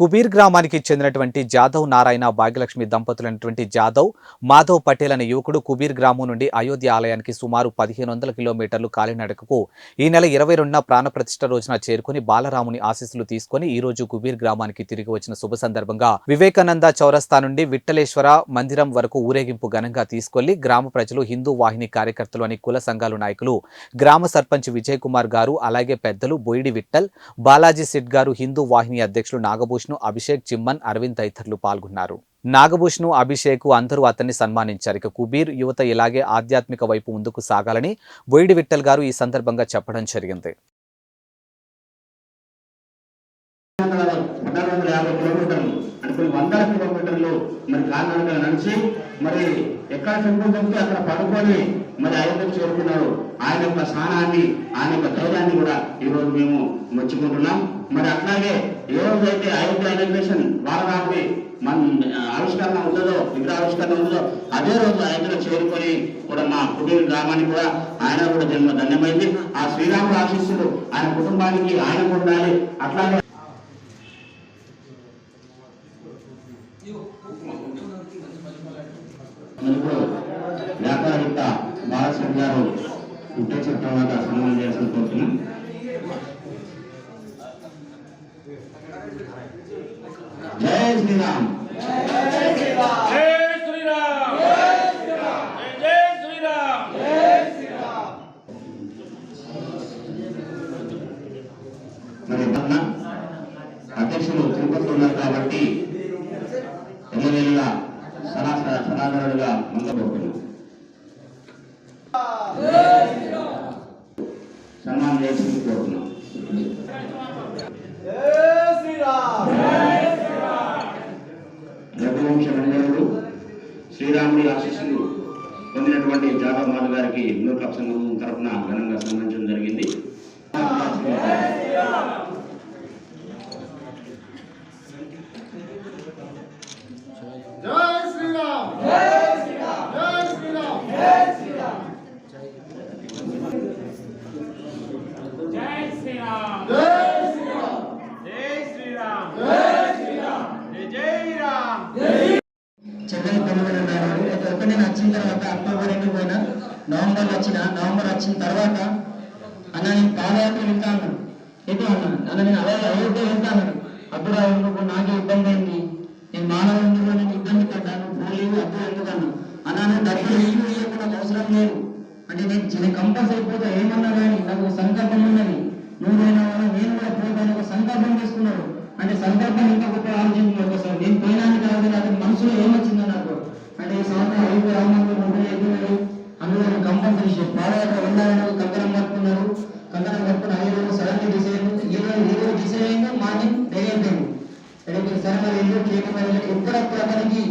కుబీర్ గ్రామానికి చెందినటువంటి జాదవ్ నారాయణ భాగ్యలక్ష్మి దంపతులైనటువంటి జాదవ్ మాధవ్ పటేల్ అనే యువకుడు కుబీర్ గ్రామం నుండి అయోధ్య ఆలయానికి సుమారు పదిహేను వందల కిలోమీటర్లు కాలినడకకు ఈ నెల ఇరవై రెండున ప్రాణప్రతిష్ఠ రోజున చేరుకుని బాలరాముని ఆశీస్సులు తీసుకుని ఈ రోజు కుబీర్ గ్రామానికి తిరిగి వచ్చిన శుభ సందర్భంగా వివేకానంద చౌరస్తా నుండి విట్టలేశ్వర మందిరం వరకు ఊరేగింపు ఘనంగా తీసుకెళ్ళి గ్రామ ప్రజలు హిందూ వాహిని కార్యకర్తలు అని కుల సంఘాల నాయకులు గ్రామ సర్పంచ్ విజయ్ కుమార్ గారు అలాగే పెద్దలు బొయిడి విట్టల్ బాలాజీ సిట్ గారు హిందూ వాహిని అధ్యక్షులు నాగభూషణ్ అభిషేక్ చిమ్మన్ అరవింద్ తదితరులు పాల్గొన్నారు. నాగభూషణ్ అభిషేకు అందరూ అతన్ని సన్మానించారు. ఇక కుబీర్ యువత ఇలాగే ఆధ్యాత్మిక వైపు ముందుకు సాగాలని బొయిడి విట్టల్ గారు ఈ సందర్భంగా చెప్పడం జరిగింది. వందల కిలోమీటర్లు మరి కాలినడకన నడిచి మరి ఎక్కడ చెప్పులు చెప్తే అక్కడ పడుకొని మరి అయోధ్యకు చేరుకున్నారు. ఆయన యొక్క స్థానాన్ని ఆయన యొక్క ధైర్యాన్ని కూడా రోజు మేము మెచ్చుకుంటున్నాం. మరి అట్లాగే ఏ రోజైతే అయోధ్య ఎలివేషన్ బాలరాముడి మన ఆవిష్కరణ ఉందో విగ్రహ ఆవిష్కరణ ఉందో అదే రోజు అయోధ్యలో చేరుకొని కూడా మా కుటుంబ గ్రామానికి కూడా ఆయన కూడా జన్మ ధన్యమైంది. ఆ శ్రీరాముడు ఆశీస్సులు ఆయన కుటుంబానికి ఆయన ఉండాలి. అట్లాగే వ్యాపారవేత్త బాలశ్రీ గారు ఇంటే చెప్పడం వల్ల సన్మానం చేయాల్సిన కోరుతున్నాం. జై శ్రీరామ్. జై శ్రీరామ్. అధ్యక్షులు తిరుపతి ఉన్నారు కాబట్టి ఎల్లవేళ సనాతన సనాతనుడుగా ముందుకోకుండా సన్మానం చేసింది శ్రీరాముడి ఆశీస్సులు పొందినటువంటి జాదవ్ మాధవ్ గారికి హిందూ క్లబ్ సంఘం తరఫున ఘనంగా సన్మానించడం జరిగింది. జై శ్రీరామ్! జై శ్రీరామ్! జై శ్రీరామ్! నాడు నేను వచ్చిన తర్వాత అక్టోబర్ ఎండ్ పోయినా నవంబర్ వచ్చిన నవంబర్ వచ్చిన తర్వాత అన్న నేను పాదయాత్ర వెళ్తాను ఎటు అన్న? అన్న నేను అలా అయోధ్య వెళ్తాను అప్పుడు ఎందుకు నాకే ఇబ్బంది అయింది. పాదయాత్ర కంకణం కట్టుకున్నారు. కంకణం కట్టుకుని ఐదు రోజులు సడన్లీ డిసైడ్ ఈరోజు ఈరోజు డిసైడ్ అయిందో మార్నింగ్ రెడీ అయిపోయింది రెడీ అయిపోయింది సరే మరి ఎందుకు కేక్ ఎప్పుడప్పుడు అతనికి